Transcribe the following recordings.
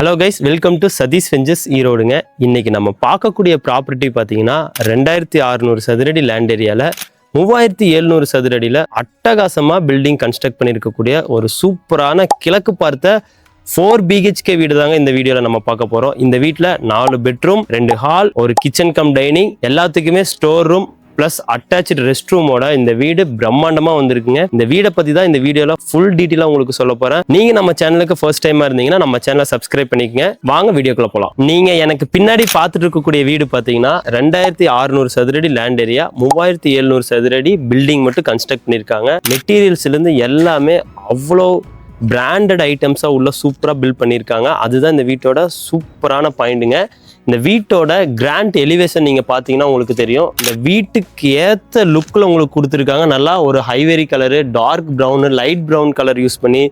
Hello guys welcome to Sathish ventures ஈரோடுங்க. இன்னைக்கு நம்ம பார்க்கக்கூடிய ப்ராப்பர்ட்டி பார்த்தீங்கன்னா ரெண்டாயிரத்தி அறுநூறு சதுரடி லேண்ட் ஏரியாவில் மூவாயிரத்தி எழுநூறு சதுரடியில் அட்டகாசமாக பில்டிங் கன்ஸ்ட்ரக்ட் பண்ணியிருக்கக்கூடிய ஒரு சூப்பரான கிழக்கு பார்த்த ஃபோர் பிஹெச்கே வீடு தாங்க இந்த வீடியோவில் நம்ம பார்க்க போகிறோம் இந்த வீட்டில் நாலு பெட்ரூம் ரெண்டு ஹால் ஒரு கிச்சன் கம் டைனிங் எல்லாத்துக்குமே store room plus attach rest ரூமோட இந்த வீடு பிரம்மாண்டமா வந்திருக்குங்க. இந்த வீடை பத்தி தான் இந்த வீடியோல ஃபுல் டீட்டெயிலா உங்களுக்கு சொல்ல போறேன். நீங்க நம்ம சேனலுக்கு ஃபர்ஸ்ட் டைமா இருந்தீங்கன்னா நம்ம சேனலை சப்ஸ்கிரைப் பண்ணிக்கங்க. வாங்க வீடியோக்குள்ள போலாம். நீங்க எனக்கு பின்னாடி பார்த்துட்டு இருக்கக்கூடிய வீடு பாத்தீங்கன்னா ரெண்டாயிரத்தி அறுநூறு சதுரடி லேண்ட் ஏரியா மூவாயிரத்தி எழுநூறு சதுரடி பில்டிங் மட்டும் கன்ஸ்ட்ரக்ட் பண்ணியிருக்காங்க மெட்டீரியல்ஸ்ல இருந்து எல்லாமே அவ்வளோ பிராண்டட் ஐட்டம்ஸாக உள்ள சூப்பராக பில்ட் பண்ணியிருக்காங்க அதுதான் இந்த வீட்டோட சூப்பரான பாயிண்ட்டுங்க இந்த வீட்டோட கிராண்ட் எலிவேஷன் நீங்கள் பார்த்தீங்கன்னா உங்களுக்கு தெரியும். இந்த வீட்டுக்கு ஏற்ற லுக்கில் உங்களுக்கு கொடுத்துருக்காங்க. நல்லா ஒரு ஹைவேரி colour dark brown light brown colour use பண்ணி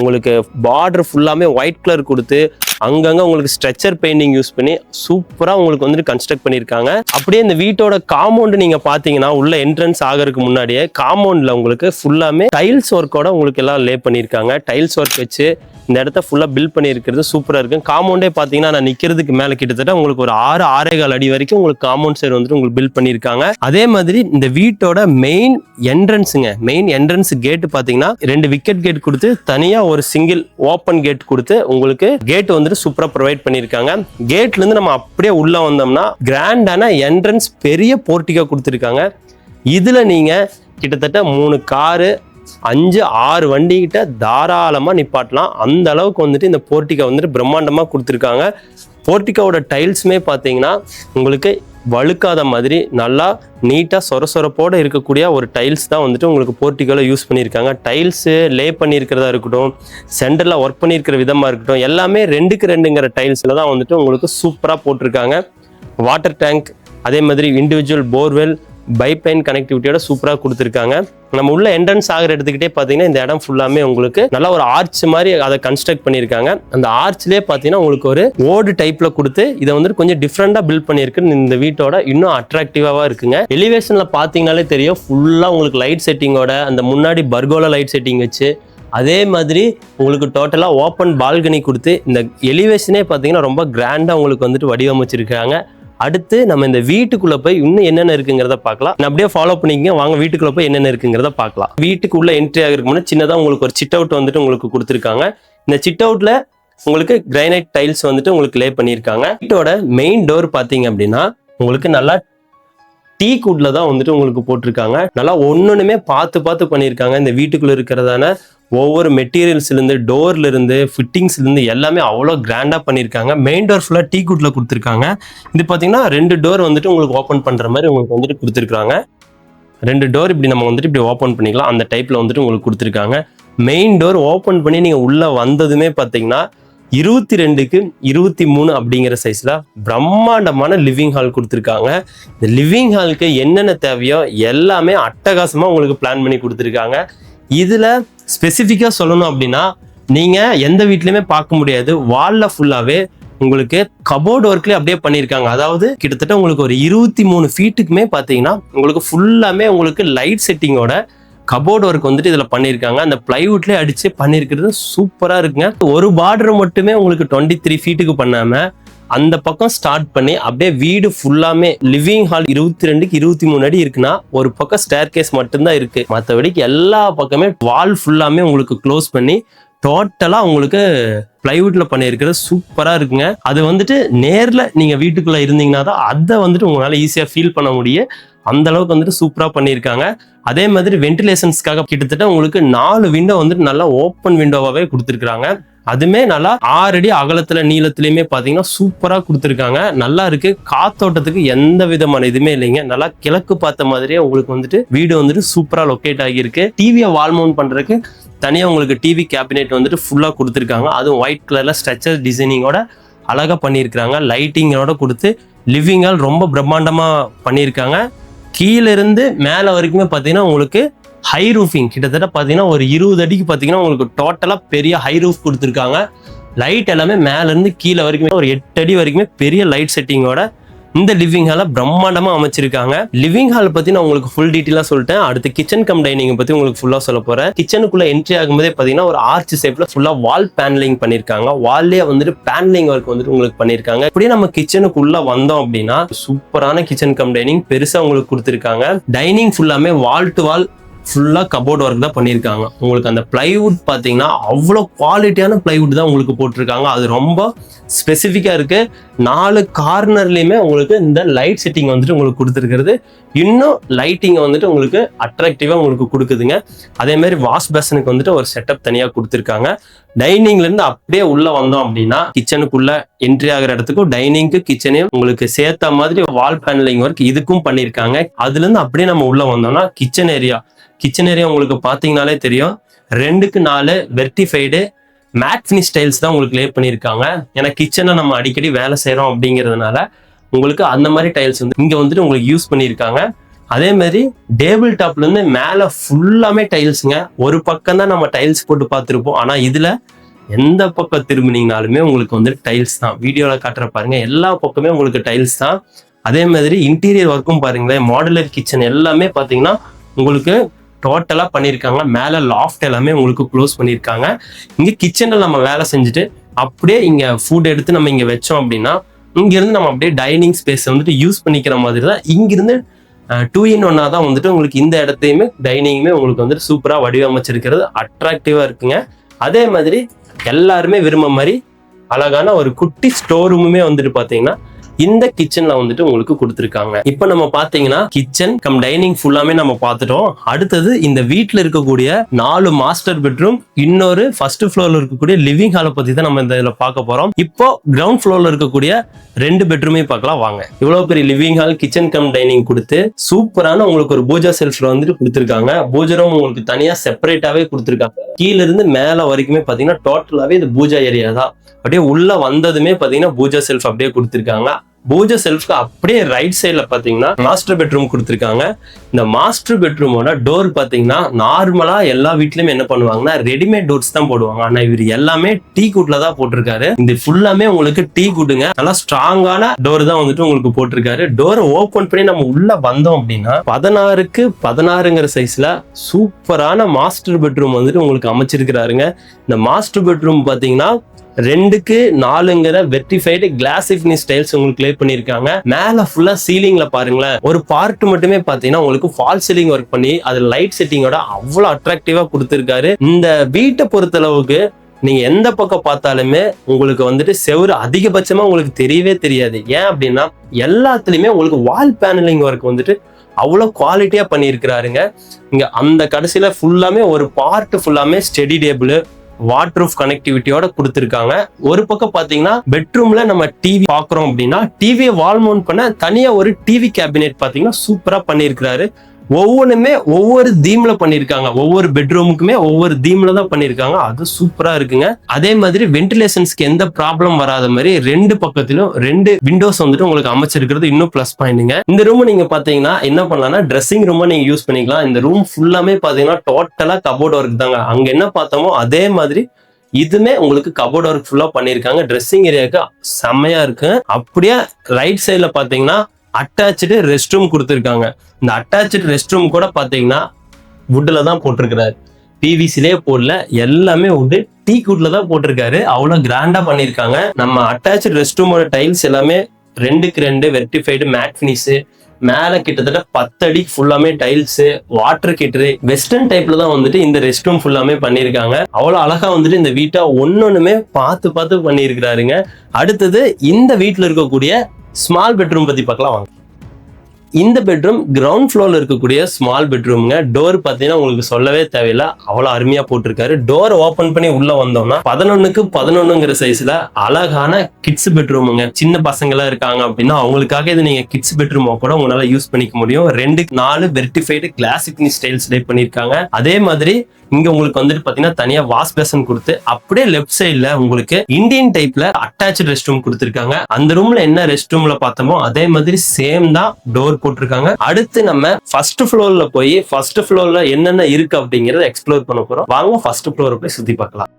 உங்களுக்கு பார்டர் ஃபுல்லாமே ஒயிட் கலர் கொடுத்து அங்கங்கே உங்களுக்கு ஸ்ட்ரெச்சர் பெயிண்டிங் யூஸ் பண்ணி சூப்பராக உங்களுக்கு வந்துட்டு கன்ஸ்ட்ரக்ட் பண்ணியிருக்காங்க. அப்படியே இந்த வீட்டோட காம்பவுண்டு நீங்கள் பார்த்தீங்கன்னா உள்ள என்ட்ரன்ஸ் ஆகிறதுக்கு முன்னாடியே காம்பவுண்டில் உங்களுக்கு ஃபுல்லாமே டைல்ஸ் ஒர்க்கோட உங்களுக்கு எல்லாம் லே பண்ணியிருக்காங்க. டைல்ஸ் ஒர்க் வச்சு இந்த இடத்த ஃபுல்லாக பில்ட் பண்ணியிருக்கிறது சூப்பராக இருக்கும் காம்பவுண்டே பார்த்தீங்கன்னா நான் நிற்கிறதுக்கு மேலே கிட்டத்தட்ட உங்களுக்கு ஒரு ஆறு ஆறேகால் அடி வரைக்கும் உங்களுக்கு காம்பவுண்ட் சைடு வந்துட்டு உங்களுக்கு பில்ட் பண்ணியிருக்காங்க. அதே மாதிரி இந்த வீட்டோட மெயின் என்ட்ரன்ஸுங்க மெயின் என்ட்ரன்ஸ் கேட்டு பார்த்தீங்கன்னா ரெண்டு விக்கெட் கேட் கொடுத்து தனியாக ஒரு சிங்கிள் ஓப்பன் கேட் கொடுத்து உங்களுக்கு கேட் வந்துட்டு சூப்பராக ப்ரொவைட் பண்ணியிருக்காங்க. கேட்லேருந்து நம்ம அப்படியே உள்ளே வந்தோம்னா கிராண்டான என்ட்ரன்ஸ் பெரிய போர்ட்டிக்காக கொடுத்துருக்காங்க. இதில் நீங்கள் கிட்டத்தட்ட மூணு காரு அஞ்சு ஆறு வண்டிகிட்ட தாராளமாக நிப்பாட்டலாம். அந்த அளவுக்கு வந்துட்டு இந்த போர்ட்டிகா வந்துட்டு பிரம்மாண்டமாக கொடுத்துருக்காங்க. போர்ட்டிகாவோட டைல்ஸுமே பார்த்தீங்கன்னா உங்களுக்கு வழுக்காத மாதிரி நல்லா நீட்டாக சொர சொரப்போடு இருக்கக்கூடிய ஒரு டைல்ஸ் தான் வந்துட்டு உங்களுக்கு போர்ட்டிகோவில் யூஸ் பண்ணியிருக்காங்க. டைல்ஸு லே பண்ணியிருக்கிறதா இருக்கட்டும் சென்டரில் ஒர்க் பண்ணியிருக்கிற விதமாக இருக்கட்டும் எல்லாமே ரெண்டுக்கு ரெண்டுங்கிற டைல்ஸில் தான் வந்துட்டு உங்களுக்கு சூப்பராக போட்டிருக்காங்க. வாட்டர் டேங்க் அதே மாதிரி இண்டிவிஜுவல் போர்வெல் பைப்லைன் கனெக்டிவிட்டியோட சூப்பராக கொடுத்துருக்காங்க. நம்ம உள்ள என்ட்ரன்ஸ் ஆகிற இடத்துக்கிட்டே பார்த்தீங்கன்னா இந்த இடம் ஃபுல்லாமே உங்களுக்கு நல்லா ஒரு ஆர்ச் மாதிரி அதை கன்ஸ்ட்ரக்ட் பண்ணியிருக்காங்க. அந்த ஆர்ச்லேயே பார்த்தீங்கன்னா உங்களுக்கு ஒரு ஓடு டைப்பில் கொடுத்து இதை வந்துட்டு கொஞ்சம் டிஃப்ரெண்ட்டாக பில்ட் பண்ணியிருக்கு இந்த வீட்டோட இன்னும் அட்ராக்டிவாக இருக்குங்க. எலிவேஷனில் பார்த்தீங்கனாலே தெரியும். ஃபுல்லாக உங்களுக்கு லைட் செட்டிங்கோட அந்த முன்னாடி பர்கோலா லைட் செட்டிங் வச்சு அதே மாதிரி உங்களுக்கு டோட்டலாக ஓப்பன் பால்கனி கொடுத்து இந்த எலிவேஷனே பார்த்தீங்கன்னா ரொம்ப கிராண்டாக உங்களுக்கு வந்துட்டு வடிவமைச்சிருக்காங்க. அடுத்து நம்ம இந்த வீட்டுக்குள்ள போய் இன்னும் என்னென்ன இருக்குங்கிறத பார்க்கலாம். நான் அப்படியே ஃபாலோ பண்ணிக்கங்க. வாங்க வீட்டுக்குள்ள போய் என்னென்ன இருக்குங்கிறத பார்க்கலாம். வீட்டுக்குள்ள என்ட்ரி ஆகிறதுக்கு முன்னாடி சின்னதாக உங்களுக்கு ஒரு சிட் அவுட் வந்துட்டு உங்களுக்கு கொடுத்துருக்காங்க. இந்த சிட் அவுட்ல உங்களுக்கு கிரைனைட் டைல்ஸ் வந்துட்டு உங்களுக்கு லே பண்ணியிருக்காங்க. வீட்டோட மெயின் டோர் பார்த்தீங்க அப்படின்னா உங்களுக்கு நல்லா டீ குட்ல தான் வந்துட்டு உங்களுக்கு போட்டிருக்காங்க. நல்லா ஒன்னொன்னுமே பார்த்து பார்த்து பண்ணியிருக்காங்க. இந்த வீட்டுக்குள்ள இருக்கிறதான ஒவ்வொரு மெட்டீரியல்ஸ்லேருந்து டோர்லேருந்து ஃபிட்டிங்ஸ்லேருந்து எல்லாமே அவ்வளோ கிராண்டாக பண்ணியிருக்காங்க. மெயின் டோர் ஃபுல்லாக டீ குட்ல கொடுத்துருக்காங்க. இது பார்த்தீங்கன்னா ரெண்டு டோர் வந்துட்டு உங்களுக்கு ஓப்பன் பண்ணுற மாதிரி உங்களுக்கு வந்துட்டு கொடுத்துருக்காங்க. ரெண்டு டோர் இப்படி நம்ம வந்துட்டு இப்படி ஓப்பன் பண்ணிக்கலாம். அந்த டைப்பில் வந்துட்டு உங்களுக்கு கொடுத்துருக்காங்க. மெயின் டோர் ஓப்பன் பண்ணி நீங்கள் உள்ளே வந்ததுமே பார்த்தீங்கன்னா இருபத்தி ரெண்டுக்கு இருபத்தி மூணு அப்படிங்கிற சைஸ்ல பிரம்மாண்டமான லிவிங் ஹால் கொடுத்துருக்காங்க. இந்த லிவிங் ஹாலுக்கு என்னென்ன தேவையோ எல்லாமே அட்டகாசமா உங்களுக்கு பிளான் பண்ணி கொடுத்துருக்காங்க. இதுல ஸ்பெசிஃபிக்காக சொல்லணும் அப்படின்னா நீங்க எந்த வீட்லயுமே பார்க்க முடியாது. வால்ல ஃபுல்லாவே உங்களுக்கு கபோர்டு ஒர்க்லேயே அப்படியே பண்ணியிருக்காங்க அதாவது கிட்டத்தட்ட உங்களுக்கு ஒரு இருபத்தி மூணு ஃபீட்டுக்குமே பார்த்தீங்கன்னா உங்களுக்கு ஃபுல்லாமே உங்களுக்கு லைட் செட்டிங்கோட கபோர்டு ஒர்க் வந்துட்டு இதில் பண்ணியிருக்காங்க அந்த பிளைவுட்லேயே அடித்து பண்ணியிருக்கிறது சூப்பராக இருக்குங்க. ஒரு பார்டர் மட்டுமே உங்களுக்கு டுவெண்ட்டி த்ரீ ஃபீட்டுக்கு பண்ணாமல் அந்த பக்கம் ஸ்டார்ட் பண்ணி அப்படியே வீடு ஃபுல்லாமே லிவிங் ஹால் இருபத்தி ரெண்டுக்கு இருபத்தி மூணு அடி இருக்குன்னா ஒரு பக்கம் ஸ்டேர் கேஸ் மட்டும்தான் இருக்கு. மற்றபடிக்கு எல்லா பக்கமே வால் ஃபுல்லாமே உங்களுக்கு க்ளோஸ் பண்ணி டோட்டலாக உங்களுக்கு பிளைவுட்ல பண்ணியிருக்கிறது சூப்பராக இருக்குங்க. அது வந்துட்டு நேரில் நீங்கள் வீட்டுக்குள்ளே இருந்தீங்கன்னா தான் அதை வந்துட்டு உங்களால் ஈஸியாக ஃபீல் பண்ண முடியும். அந்த அளவுக்கு வந்துட்டு சூப்பராக பண்ணியிருக்காங்க. அதே மாதிரி வென்டிலேஷன்ஸ்க்காக கிட்டத்தட்ட உங்களுக்கு நாலு விண்டோ வந்துட்டு நல்லா ஓப்பன் விண்டோவாகவே கொடுத்துருக்காங்க அதுமே நல்லா ஆறடி அகலத்துல நீளத்துலயுமே பாத்தீங்கன்னா சூப்பரா கொடுத்துருக்காங்க. நல்லா இருக்கு. காத்தோட்டத்துக்கு எந்த விதமான இதுவுமே இல்லைங்க. நல்லா கிழக்கு பார்த்த மாதிரியே உங்களுக்கு வந்துட்டு வீடு வந்துட்டு சூப்பரா லொக்கேட் ஆகியிருக்கு. டிவியை வால் மவுண்ட் பண்றதுக்கு தனியா உங்களுக்கு டிவி கேபினெட் வந்துட்டு ஃபுல்லா கொடுத்துருக்காங்க. அதுவும் ஒயிட் கலர்ல ஸ்ட்ரக்சர் டிசைனிங்கோட அழகா பண்ணியிருக்காங்க லைட்டிங்கோட கொடுத்து லிவிங்கால் ரொம்ப பிரம்மாண்டமா பண்ணியிருக்காங்க. கீழேருந்து மேலே வரைக்குமே பார்த்தீங்கன்னா உங்களுக்கு ஹை ரூஃபிங் கிட்டத்தட்ட பார்த்தீங்கன்னா ஒரு இருபது அடிக்கு பார்த்தீங்கன்னா உங்களுக்கு டோட்டலாக பெரிய ஹை ரூஃப் கொடுத்துருக்காங்க. லைட் எல்லாமே மேலேருந்து கீழே வரைக்குமே ஒரு எட்டு அடி வரைக்குமே பெரிய லைட் செட்டிங்கோட இந்த லிவிங் ஹாலை பிரம்மாண்டமா அமைச்சிருக்காங்க. லிவிங் ஹால் பத்தி நான் உங்களுக்கு ஃபுல் டீட்டெயிலாக சொல்லிட்டேன். அடுத்து கிச்சன் கம் டைனிங் பத்தி உங்களுக்கு ஃபுல்லா சொல்ல போறேன். கிச்சனுக்குள்ள என்ட்ரி ஆகும்போதே பாத்தீங்கன்னா ஒரு ஆர்ச் ஷேப்ல ஃபுல்லா வால் பேனலிங் பண்ணிருக்காங்க. வால்லே வந்துட்டு பேனலிங் ஒர்க் வந்துட்டு உங்களுக்கு பண்ணிருக்காங்க. இப்படியே நம்ம கிச்சனுக்குள்ள வந்தோம் அப்படின்னா சூப்பரான கிச்சன் கம் டைனிங் பெருசா உங்களுக்கு கொடுத்துருக்காங்க. டைனிங் ஃபுல்லாமே வால் டு வால் ஃபுல்லாக கபோர்ட் ஒர்க் தான் பண்ணியிருக்காங்க. உங்களுக்கு அந்த பிளைவுட் பார்த்தீங்கன்னா அவ்வளோ குவாலிட்டியான பிளைவுட் தான் உங்களுக்கு போட்டிருக்காங்க. அது ரொம்ப ஸ்பெசிஃபிக்காக இருக்குது நாலு கார்னர்லையுமே உங்களுக்கு இந்த லைட் செட்டிங் வந்துட்டு உங்களுக்கு கொடுத்துருக்கிறது. இன்னும் லைட்டிங்கை வந்துட்டு உங்களுக்கு அட்ராக்டிவாக உங்களுக்கு கொடுக்குதுங்க. அதே மாதிரி வாஷ் பேசனுக்கு வந்துட்டு ஒரு செட்டப் தனியாக கொடுத்துருக்காங்க. டைனிங்லேருந்து அப்படியே உள்ளே வந்தோம் அப்படின்னா கிச்சனுக்குள்ளே என்ட்ரி ஆகிற இடத்துக்கும் டைனிங்க்கு கிச்சனையும் உங்களுக்கு சேர்த்த மாதிரி வால் பேனலிங் ஒர்க் இதுக்கும் பண்ணியிருக்காங்க. அதுலேருந்து அப்படியே நம்ம உள்ளே வந்தோம்னா கிச்சன் ஏரியா கிச்சன் ஏரியா உங்களுக்கு பார்த்தீங்கனாலே தெரியும். ரெண்டுக்கு நாலு வெர்டிஃபைடு மேட் ஃபினிஷ் டைல்ஸ் தான் உங்களுக்கு லே பண்ணியிருக்காங்க. ஏன்னா கிச்சனை நம்ம அடிக்கடி வேலை செய்கிறோம் அப்படிங்கிறதுனால உங்களுக்கு அந்த மாதிரி டைல்ஸ் வந்து இங்கே வந்துட்டு உங்களுக்கு யூஸ் பண்ணியிருக்காங்க. அதே மாதிரி டேபிள் டாப்லேருந்து மேலே ஃபுல்லாமே டைல்ஸுங்க ஒரு பக்கம் தான் நம்ம டைல்ஸ் போட்டு பார்த்துருப்போம். ஆனால் இதில் எந்த பக்கம் திரும்பினீங்கனாலுமே உங்களுக்கு வந்து டைல்ஸ் தான். வீடியோவில் காட்டுற பாருங்க. எல்லா பக்கமே உங்களுக்கு டைல்ஸ் தான். அதே மாதிரி இன்டீரியர் ஒர்க்கும் பாருங்களேன். மாடுலர் கிச்சன் எல்லாமே பார்த்தீங்கன்னா உங்களுக்கு டோட்டலாக பண்ணியிருக்காங்க மேலே லாஃப்ட் எல்லாமே உங்களுக்கு க்ளோஸ் பண்ணியிருக்காங்க இங்கே கிச்சனில் நம்ம வேலை செஞ்சுட்டு அப்படியே இங்கே ஃபுட் எடுத்து நம்ம இங்கே வச்சோம் அப்படின்னா இங்கேருந்து நம்ம அப்படியே டைனிங் ஸ்பேஸை வந்துட்டு யூஸ் பண்ணிக்கிற மாதிரி தான் இங்கிருந்து டூ இன் ஒன்னாக தான் வந்துட்டு உங்களுக்கு இந்த இடத்தையுமே டைனிங்குமே உங்களுக்கு வந்துட்டு சூப்பராக வடிவமைச்சிருக்கிறது அட்ராக்டிவாக இருக்குங்க. அதே மாதிரி எல்லாருமே விரும்ப மாதிரி அழகான ஒரு குட்டி ஸ்டோர் ரூமுமே வந்துட்டு பார்த்தீங்கன்னா இந்த கிச்சன்ல வந்துட்டு உங்களுக்கு கொடுத்துருக்காங்க. இப்போ நம்ம பாத்தீங்கன்னா கிச்சன் கம் டைனிங் ஃபுல்லாமே நம்ம பார்த்துட்டோம் அடுத்தது இந்த வீட்டில் இருக்கக்கூடிய நாலு மாஸ்டர் பெட்ரூம் இன்னொரு ஃபர்ஸ்ட் ஃப்ளோர்ல இருக்கக்கூடிய லிவிங் ஹாலை பத்தி தான் நம்ம இந்த இதில் பார்க்க போறோம். இப்போ கிரவுண்ட் ஃப்ளோர்ல இருக்கக்கூடிய ரெண்டு பெட்ரூமே பார்க்கலாம். வாங்க. இவ்வளவு பெரிய living hall kitchen cum dining கொடுத்து சூப்பரான உங்களுக்கு ஒரு பூஜா செல்ஃப்ல வந்துட்டு கொடுத்துருக்காங்க. பூஜரும் உங்களுக்கு தனியா செப்பரேட்டாவே கொடுத்துருக்காங்க. கீழ இருந்து மேல வரைக்குமே பாத்தீங்கன்னா டோட்டலாவே இது பூஜா ஏரியா தான். அப்படியே உள்ள வந்ததுமே பாத்தீங்கன்னா பூஜா செல்ஃப் அப்படியே கொடுத்துருக்காங்க. பூஜை செல்ஃப்க்கு அப்படியே ரைட் சைடில் பார்த்தீங்கன்னா மாஸ்டர் பெட்ரூம் கொடுத்துருக்காங்க. இந்த மாஸ்டர் பெட்ரூமோட டோர் பார்த்தீங்கன்னா நார்மலாக எல்லா வீட்லயுமே என்ன பண்ணுவாங்கன்னா ரெடிமேட் டோர்ஸ் தான் போடுவாங்க. ஆனால் இவர் எல்லாமே டீ குட்டில் தான் போட்டிருக்காரு. இந்த ஃபுல்லாமே உங்களுக்கு டீ குட்டுங்க. நல்லா ஸ்ட்ராங்கான டோர் தான் வந்துட்டு உங்களுக்கு போட்டிருக்காரு. டோரை ஓப்பன் பண்ணி நம்ம உள்ளே வந்தோம் அப்படின்னா பதினாறுக்கு பதினாறுங்கிற சைஸில் சூப்பரான மாஸ்டர் பெட்ரூம் வந்துட்டு உங்களுக்கு அமைச்சிருக்கிறாருங்க. இந்த மாஸ்டர் பெட்ரூம் பார்த்தீங்கன்னா ரெண்டுக்கு நாலுங்கிற வெர்டிஃபைடு கிளாஸ் ஸ்டைல்ஸ் உங்களுக்கு கிளியர் பண்ணியிருக்காங்க. மேல ஃபுல்லா சீலிங்ல பாருங்களேன். ஒரு பார்ட் மட்டுமே பாத்தீங்கன்னா உங்களுக்கு ஃபால் சீலிங் ஒர்க் பண்ணி அது லைட் செட்டிங்கோட அவ்வளோ அட்ராக்டிவா கொடுத்துருக்காரு. இந்த வீட்டை பொறுத்தளவுக்கு நீங்க எந்த பக்கம் பார்த்தாலுமே உங்களுக்கு வந்துட்டு செவுரு அதிகபட்சமாக உங்களுக்கு தெரியவே தெரியாது. ஏன் அப்படின்னா எல்லாத்துலேயுமே உங்களுக்கு வால் பேனலிங் ஒர்க் வந்துட்டு அவ்வளோ குவாலிட்டியா பண்ணியிருக்கிறாருங்க. இங்கே அந்த கடைசியில ஃபுல்லாமே ஒரு பார்ட் ஃபுல்லாமே ஸ்டெடி டேபிள் வாட்டர் ப்ரூஃப் கனெக்டிவிட்டியோட கொடுத்துருக்காங்க. ஒரு பக்கம் பாத்தீங்கன்னா பெட்ரூம்ல நம்ம டிவி பாக்குறோம் அப்படின்னா டிவியை வால் மவுண்ட் பண்ண தனியா ஒரு டிவி கேபினெட் பாத்தீங்கன்னா சூப்பரா பண்ணியிருக்கிறாரு. ஒவ்வொன்றுமே ஒவ்வொரு தீம்ல பண்ணியிருக்காங்க ஒவ்வொரு பெட்ரூமுக்குமே ஒவ்வொரு தீம்ல தான் பண்ணியிருக்காங்க அது சூப்பரா இருக்குங்க. அதே மாதிரி வென்டிலேஷன்ஸ்க்கு எந்த ப்ராப்ளம் வராத மாதிரி ரெண்டு பக்கத்திலும் ரெண்டு விண்டோஸ் வந்துட்டு உங்களுக்கு அமைச்சிருக்கிறது இன்னும் ப்ளஸ் பாயிண்ட்டுங்க இந்த ரூம் நீங்க பாத்தீங்கன்னா என்ன பண்ணலாம்னா ட்ரெஸ்ஸிங் ரூமா நீங்க யூஸ் பண்ணிக்கலாம். இந்த ரூம் ஃபுல்லாமே பாத்தீங்கன்னா டோட்டலா கபோர்ட் ஒர்க் தாங்க. அங்க என்ன பார்த்தோமோ அதே மாதிரி இதுமே உங்களுக்கு கபோர்ட் ஒர்க் ஃபுல்லா பண்ணியிருக்காங்க ட்ரெஸ்ஸிங் ஏரியாவுக்கு செம்மையா இருக்கு. அப்படியே ரைட் சைட்ல பாத்தீங்கன்னா அட்டாச்சு ரெஸ்ட் ரூம் கொடுத்துருக்காங்க. இந்த அட்டாச்சு ரெஸ்ட் ரூம் கூட பார்த்தீங்கன்னா வுட்டில் தான் போட்டிருக்கிறாரு. பிவிசிலே போடல எல்லாமே வந்து டீ குட்ல தான் போட்டிருக்காரு. அவ்வளோ கிராண்டா பண்ணியிருக்காங்க. நம்ம அட்டாச்சு ரெஸ்ட் ரூமோட டைல்ஸ் எல்லாமே ரெண்டுக்கு ரெண்டு வெர்டிஃபைடு மேட் ஃபினிஷு மேலே கிட்டத்தட்ட பத்து அடி ஃபுல்லாமே டைல்ஸு வாட்டர் கிட்டரு வெஸ்டர்ன் டைப்ல தான் வந்துட்டு இந்த ரெஸ்ட் ரூம் ஃபுல்லாமே பண்ணியிருக்காங்க. அவ்வளோ அழகா வந்துட்டு இந்த வீட்டை ஒன்னொன்னுமே பார்த்து பார்த்து பண்ணியிருக்கிறாருங்க. அடுத்தது இந்த வீட்டில் இருக்கக்கூடிய ஸ்மால் பெட்ரூம் பற்றி பார்க்கலாம் வாங்க. இந்த பெட்ரூம் கிரவுண்ட் ஃப்ளோரில் இருக்கக்கூடிய ஸ்மால் பெட்ரூம்ங்க டோர் பார்த்தீங்கன்னா உங்களுக்கு சொல்லவே தேவையில்ல. அவ்வளோ அருமையாக போட்டிருக்காரு. டோர் ஓப்பன் பண்ணி உள்ள வந்தோம்னா பதினொன்னுக்கு பதினொன்னுங்கிற சைஸில் அழகான கிட்ஸ் பெட்ரூமுங்க சின்ன பசங்களாம் இருக்காங்க அப்படின்னா அவங்களுக்காக இது நீங்கள் கிட்ஸ் பெட்ரூமாக கூட உங்களால் யூஸ் பண்ணிக்க முடியும். ரெண்டு நாலு வெர்டிஃபைடு கிளாசிக்னி ஸ்டைல்ஸ் ஸ்டே பண்ணியிருக்காங்க. அதே மாதிரி இங்க உங்களுக்கு வந்துட்டு பாத்தீங்கன்னா தனியா வாஷ் பேசன் கொடுத்து அப்படியே லெஃப்ட் சைடுல உங்களுக்கு இந்தியன் டைப்ல அட்டாச்சு ரெஸ்ட் ரூம் கொடுத்துருக்காங்க. அந்த ரூம்ல என்ன ரெஸ்ட் ரூம்ல பார்த்தோமோ அதே மாதிரி சேம் தான் டோர் போட்டிருக்காங்க. அடுத்து நம்ம ஃபர்ஸ்ட் ஃப்ளோர்ல போய் ஃபர்ஸ்ட் ஃப்ளோர்ல என்னென்ன இருக்கு அப்படிங்கறத எக்ஸ்ப்ளோர் பண்ண போறோம். வாங்க ஃபர்ஸ்ட் ஃப்ளோர் போய் சுத்தி பார்க்கலாம்.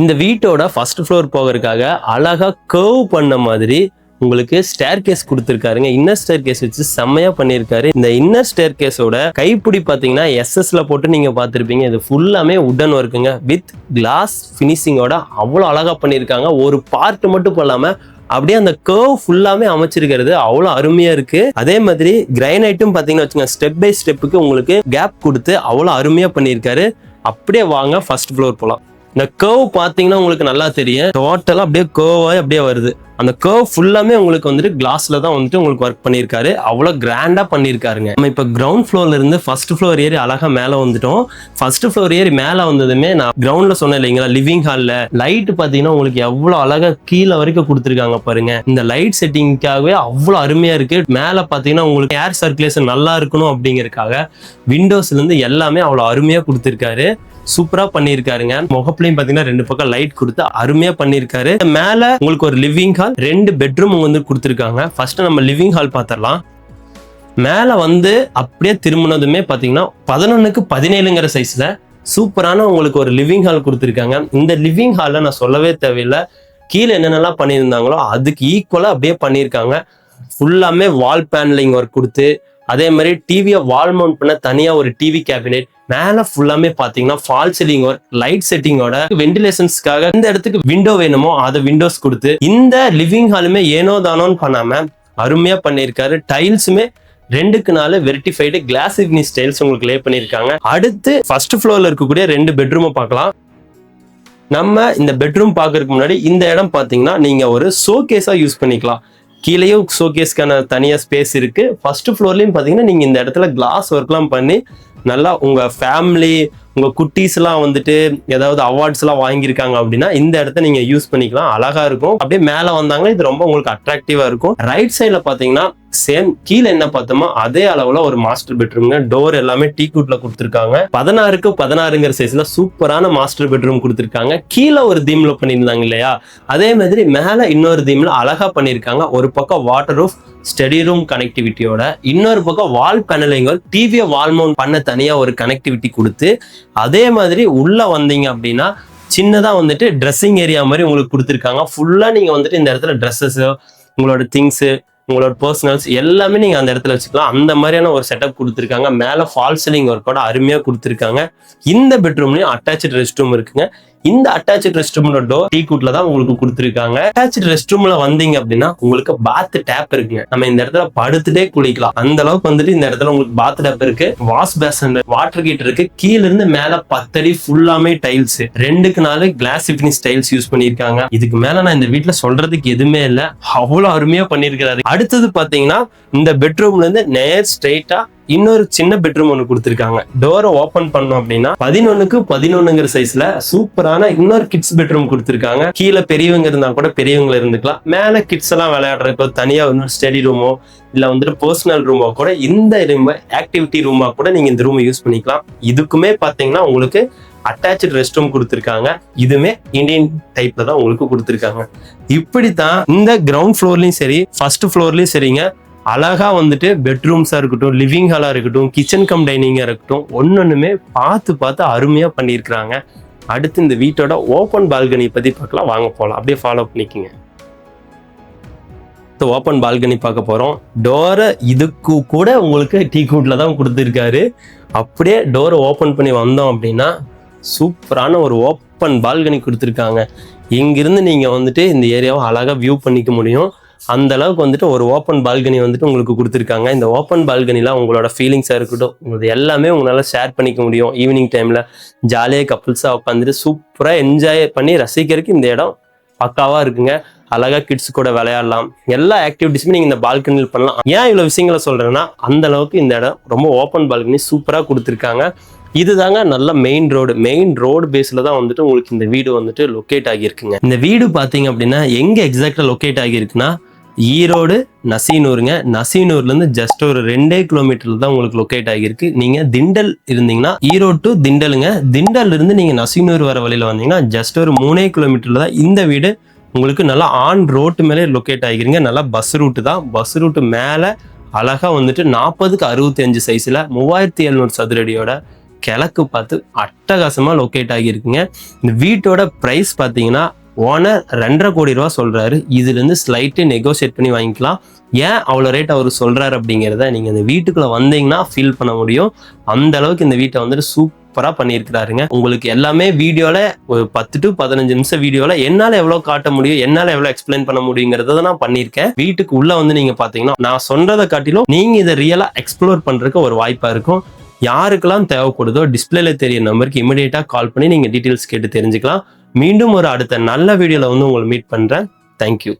இந்த வீட்டோட ஃபர்ஸ்ட் ஃப்ளோர் போகிறதுக்காக அழகா கர்வ் பண்ண மாதிரி உங்களுக்கு ஸ்டேர் கேஸ் கொடுத்துருக்காருங்க. இன்னர் ஸ்டேர் கேஸ் வச்சு செம்மையா பண்ணியிருக்காரு. இந்த இன்னர் ஸ்டேர் கேஸோட கைப்பிடி பார்த்தீங்கன்னா எஸ்எஸ்ல போட்டு நீங்க பார்த்துருப்பீங்க இது ஃபுல்லாமே உடன் ஒர்க்குங்க வித் கிளாஸ் ஃபினிஷிங்கோட அவ்வளோ அழகா பண்ணியிருக்காங்க. ஒரு பார்ட் மட்டும் போடாம அப்படியே அந்த கர்வ் ஃபுல்லாமே அமைச்சிருக்கிறது அவ்வளோ அருமையா இருக்கு. அதே மாதிரி கிரைனைட்டும் பார்த்தீங்கன்னா வச்சுங்க ஸ்டெப் பை ஸ்டெப்புக்கு உங்களுக்கு கேப் கொடுத்து அவ்வளோ அருமையா பண்ணியிருக்காரு. அப்படியே வாங்க ஃபர்ஸ்ட் ஃப்ளோர் போகலாம் இந்த கர்வ் பார்த்தீங்கன்னா உங்களுக்கு நல்லா தெரியும். டோட்டலாக அப்படியே கர்வாக அப்படியே வருது. அந்த கர்வ் ஃபுல்லாமே உங்களுக்கு வந்துட்டு கிளாஸ்ல தான் வந்துட்டு உங்களுக்கு ஒர்க் பண்ணியிருக்காரு. அவ்வளோ கிராண்டாக பண்ணியிருக்காருங்க. நம்ம இப்போ கிரவுண்ட் ஃப்ளோர்ல இருந்து ஃபர்ஸ்ட் ஃப்ளோர் ஏறி அழகாக மேலே வந்துட்டோம். ஃபர்ஸ்ட் ஃப்ளோர் ஏறி மேலே வந்ததுமே நான் கிரவுண்ட்ல சொன்னேன் இல்லைங்களா லிவிங் ஹாலில் லைட் பார்த்தீங்கன்னா உங்களுக்கு எவ்வளோ அழகாக கீழே வரைக்கும் கொடுத்துருக்காங்க பாருங்க. இந்த லைட் செட்டிங்காகவே அவ்வளோ அருமையாக இருக்கு. மேலே பார்த்தீங்கன்னா உங்களுக்கு ஏர் சர்க்குலேஷன் நல்லா இருக்கணும் அப்படிங்கிறதுக்காக விண்டோஸ்லேருந்து எல்லாமே அவ்வளோ அருமையாக கொடுத்துருக்காரு. சூப்பரா பண்ணியிருக்காருங்க. முகப்புலையும் பாத்தீங்கன்னா ரெண்டு பக்கம் லைட் கொடுத்து அருமையா பண்ணியிருக்காரு. மேல உங்களுக்கு ஒரு லிவிங் ஹால் ரெண்டு பெட்ரூம் வந்து கொடுத்துருக்காங்க. ஃபர்ஸ்ட் நம்ம லிவிங் ஹால் பார்த்துடலாம் மேல வந்து அப்படியே திரும்பினதுமே பாத்தீங்கன்னா பதினொன்னுக்கு பதினேழுங்கிற சைஸ்ல சூப்பரான உங்களுக்கு ஒரு லிவிங் ஹால் கொடுத்துருக்காங்க. இந்த லிவிங் ஹாலில் நான் சொல்லவே தேவையில்லை. கீழே என்னென்னலாம் பண்ணியிருந்தாங்களோ அதுக்கு ஈக்குவலா அப்படியே பண்ணியிருக்காங்க. ஃபுல்லாமே வால் பேனலிங் ஒர்க் கொடுத்து அதே மாதிரி டிவியை வால் மவுண்ட் பண்ண தனியாக ஒரு டிவி கேபினெட் மேலே ஃபுல்லாமே பார்த்தீங்கன்னா ஃபால் சீலிங் ஒர்க் லைட் செட்டிங்கோட வென்டிலேஷன்ஸ்க்காக இந்த இடத்துக்கு விண்டோ வேணுமோ அதை விண்டோஸ் கொடுத்து இந்த லிவிங் ஹாலுமே ஏனோ தானோன்னு பண்ணாமல் அருமையாக பண்ணியிருக்காரு. டைல்ஸுமே ரெண்டுக்கு நாலு வெர்டிஃபைடு கிளாஸ் இக்னிஸ் ஸ்டைல்ஸ் உங்களுக்கு லே பண்ணியிருக்காங்க. அடுத்து ஃபர்ஸ்ட் ஃப்ளோரில் இருக்கக்கூடிய ரெண்டு பெட்ரூமை பார்க்கலாம். நம்ம இந்த பெட்ரூம் பார்க்கறதுக்கு முன்னாடி இந்த இடம் பார்த்தீங்கன்னா நீங்கள் ஒரு ஷோகேஸாக யூஸ் பண்ணிக்கலாம். கீழேயும் ஷோகேஸ்க்கான தனியாக ஸ்பேஸ் இருக்குது ஃபஸ்ட்டு ஃப்ளோர்லேயும் பார்த்தீங்கன்னா நீங்கள் இந்த இடத்துல கிளாஸ் ஒர்க்லாம் பண்ணி நல்லா உங்கள் ஃபேமிலி உங்கள் குட்டீஸ்லாம் வந்துட்டு ஏதாவது அவார்ட்ஸ்லாம் வாங்கியிருக்காங்க அப்படின்னா இந்த இடத்த நீங்கள் யூஸ் பண்ணிக்கலாம். அழகாக இருக்கும். அப்படியே மேலே வந்தாங்கன்னா இது ரொம்ப உங்களுக்கு அட்ராக்டிவாக இருக்கும். ரைட் சைடில் பார்த்தீங்கன்னா சேம் கீழே என்ன பார்த்தோமோ அதே அளவுல ஒரு மாஸ்டர் பெட்ரூம்ங்க டோர் எல்லாமே டீ குட்ல கொடுத்துருக்காங்க. பதினாறுக்கு பதினாறுங்கிற சைஸ்ல சூப்பரான மாஸ்டர் பெட்ரூம் கொடுத்துருக்காங்க. கீழே ஒரு தீம்ல பண்ணியிருந்தாங்க இல்லையா? அதே மாதிரி மேல இன்னொரு தீம்ல அழகா பண்ணியிருக்காங்க. ஒரு பக்கம் வாட்டர் ரூஃப் ஸ்டடி ரூம் கனெக்டிவிட்டியோட இன்னொரு பக்கம் வால் பேனலிங் டிவியை வால் மவுண்ட் பண்ண தனியா ஒரு கனெக்டிவிட்டி கொடுத்து அதே மாதிரி உள்ள வந்தீங்க அப்படின்னா சின்னதா வந்துட்டு ட்ரெஸ்ஸிங் ஏரியா மாதிரி உங்களுக்கு கொடுத்துருக்காங்க. ஃபுல்லா நீங்க வந்துட்டு இந்த இடத்துல ட்ரெஸ்ஸஸ் உங்களோட திங்ஸு உங்களோட பர்சனல்ஸ் எல்லாமே நீங்க அந்த இடத்துல வச்சுக்கலாம். அந்த மாதிரியான ஒரு செட்டப் கொடுத்துருக்காங்க. மேல ஃபால் சீலிங் ஒர்க்கோட அருமையாக கொடுத்துருக்காங்க. இந்த பெட்ரூம்லேயும் அட்டாச்சு ரெஸ்ட் ரூம் இருக்குங்க. இந்த அட்டாச்சு ரெஸ்ட் ரூமோட டோர் டீ கூட்ல தான் உங்களுக்கு கொடுத்துருக்காங்க. அட்டாச்சு ரெஸ்ட் ரூம்ல வந்தீங்க அப்படின்னா உங்களுக்கு பாத் டேப் இருக்குங்க. நம்ம இந்த இடத்துல படுத்துட்டே குளிக்கலாம். அந்த அளவுக்கு வந்துட்டு இந்த இடத்துல உங்களுக்கு பாத் டேப் இருக்கு. வாஷ் பேசன் வாட்டர் ஹீட்டர் இருக்கு. கீழ இருந்து மேல பத்தடி ஃபுல்லாமே டைல்ஸ் ரெண்டுக்கு நாலு கிளாஸ் பினிஷ் டைல்ஸ் யூஸ் பண்ணிருக்காங்க இதுக்கு மேல நான் இந்த வீட்டுல சொல்றதுக்கு எதுவுமே இல்ல. அவ்வளவு அருமையா பண்ணிருக்கிறாரு அடுத்தது பாத்தீங்கன்னா இந்த பெட்ரூம்ல இருந்து நேர் ஸ்ட்ரைட்டா இன்னொரு சின்ன பெட்ரூம் ஒன்று கொடுத்துருக்காங்க. டோரை ஓப்பன் பண்ணோம் அப்படின்னா பதினொன்னுக்கு பதினொன்னுங்கிற சைஸ்ல சூப்பரான இன்னொரு கிட்ஸ் பெட்ரூம் கொடுத்துருக்காங்க. கீழே பெரியவங்க இருந்தா கூட பெரியவங்க இருந்துக்கலாம். மேல கிட்ஸ் எல்லாம் விளையாடுற தனியாக தனியா இன்னொரு ஸ்டடி ரூமோ இல்லை வந்துட்டு பர்சனல் ரூமோ கூட இந்த ரூம் ஆக்டிவிட்டி ரூமா கூட நீங்க இந்த ரூமை யூஸ் பண்ணிக்கலாம். இதுக்குமே பாத்தீங்கன்னா உங்களுக்கு அட்டாச்சு ரெஸ்ட் ரூம் கொடுத்துருக்காங்க. இதுவுமே இந்தியன் டைப்ல தான் உங்களுக்கு கொடுத்துருக்காங்க. இப்படித்தான் இந்த கிரவுண்ட் ஃப்ளோர்லயும் சரி ஃபர்ஸ்ட் ஃப்ளோர்லயும் சரிங்க. அழகாக வந்துட்டு பெட்ரூம்ஸாக இருக்கட்டும் லிவிங் ஹாலாக இருக்கட்டும் கிச்சன் கம் டைனிங்காக இருக்கட்டும் ஒன்றுமே பார்த்து பார்த்து அருமையாக பண்ணியிருக்கிறாங்க. அடுத்து இந்த வீட்டோட ஓப்பன் பால்கனி பற்றி பார்க்கலாம். வாங்க போகலாம் அப்படியே ஃபாலோ பண்ணிக்கோங்க. ஓப்பன் பால்கனி பார்க்க போகிறோம் டோரை இதுக்கு கூட உங்களுக்கு டீ கூட்டில் தான் கொடுத்துருக்காரு. அப்படியே டோரை ஓப்பன் பண்ணி வந்தோம் அப்படின்னா சூப்பரான ஒரு ஓப்பன் பால்கனி கொடுத்துருக்காங்க. இங்கிருந்து நீங்கள் வந்துட்டு இந்த ஏரியாவை அழகாக வியூ பண்ணிக்க முடியும். அந்த அளவுக்கு வந்துட்டு ஒரு ஓப்பன் பால்கனி வந்துட்டு உங்களுக்கு கொடுத்துருக்காங்க. இந்த ஓப்பன் பால்கனிலாம் உங்களோட ஃபீலிங்ஸாக இருக்கட்டும் உங்களது எல்லாமே உங்களால் ஷேர் பண்ணிக்க முடியும். ஈவினிங் டைமில் ஜாலியாக கப்புள்ஸாக உட்காந்துட்டு சூப்பராக என்ஜாய் பண்ணி ரசிக்கிறதுக்கு இந்த இடம் பக்காவாக இருக்குங்க. அழகாக கிட்ஸ் கூட விளையாடலாம். எல்லா ஆக்டிவிட்டிஸுமே நீங்கள் இந்த பால்கனியில் பண்ணலாம். ஏன் இவ்வளோ விஷயங்களை சொல்கிறேன்னா அந்த அளவுக்கு இந்த இடம் ரொம்ப ஓப்பன் பால்கனி சூப்பராக கொடுத்துருக்காங்க. இதுதாங்க நல்ல மெயின் ரோடு மெயின் ரோடு பேஸில் தான் வந்துட்டு உங்களுக்கு இந்த வீடு வந்துட்டு லொக்கேட் ஆகியிருக்குங்க. இந்த வீடு பார்த்தீங்க அப்படின்னா எங்கே எக்ஸாக்டாக லொக்கேட் ஆகியிருக்குன்னா ஈரோடு நசீனூருங்க. நசீனூர்லேருந்து ஜஸ்ட் ஒரு ரெண்டே கிலோமீட்டரில் தான் உங்களுக்கு லொக்கேட் ஆகியிருக்கு. நீங்கள் திண்டல் இருந்தீங்கன்னா ஈரோடு டு திண்டலுங்க. திண்டல் இருந்து நீங்கள் நசீனூர் வர வழியில் வந்தீங்கன்னா ஜஸ்ட் ஒரு மூணே கிலோமீட்டரில் தான் இந்த வீடு உங்களுக்கு நல்லா ஆன் ரோட்டு மேலே லொக்கேட் ஆகிருங்க நல்லா பஸ் ரூட்டு தான். பஸ் ரூட்டு மேலே அழகாக வந்துட்டு நாற்பதுக்கு அறுபத்தி அஞ்சு சைஸில் மூவாயிரத்தி எழுநூறு சதுரடியோட கிழக்கு பார்த்து அட்டகாசமாக லொக்கேட் ஆகியிருக்குங்க. இந்த வீட்டோட ப்ரைஸ் பார்த்தீங்கன்னா ஓனர் ரெண்டரை கோடி ரூபா சொல்கிறாரு இதுலேருந்து ஸ்லைட்டு நெகோசியேட் பண்ணி வாங்கிக்கலாம். ஏன் அவ்வளோ ரேட் அவர் சொல்கிறாரு அப்படிங்கிறத நீங்கள் இந்த வீட்டுக்குள்ளே வந்தீங்கன்னா ஃபீல் பண்ண முடியும். அந்த அளவுக்கு இந்த வீட்டை வந்துட்டு சூப்பராக பண்ணியிருக்கிறாருங்க. உங்களுக்கு எல்லாமே வீடியோவில் ஒரு பத்து டு பதினஞ்சு நிமிஷம் வீடியோவில் என்னால் எவ்வளோ காட்ட முடியும் என்னால் எவ்வளோ எக்ஸ்பிளைன் பண்ண முடியுங்கிறத நான் பண்ணியிருக்கேன். வீட்டுக்கு உள்ளே வந்து நீங்கள் பார்த்தீங்கன்னா நான் சொன்னதை காட்டிலும் நீங்கள் இதை ரியலாக எக்ஸ்ப்ளோர் பண்ணுறதுக்கு ஒரு வாய்ப்பாக இருக்கும். யாருக்கெல்லாம் தேவைப்படுதோ டிஸ்பிளேல தெரிய நம்பருக்கு இமிடியேட்டா கால் பண்ணி நீங்க டீட்டெயில்ஸ் கேட்டு தெரிஞ்சுக்கலாம். மீண்டும் ஒரு அடுத்த நல்ல வீடியோல வந்து உங்களை மீட் பண்றேன். தேங்க்யூ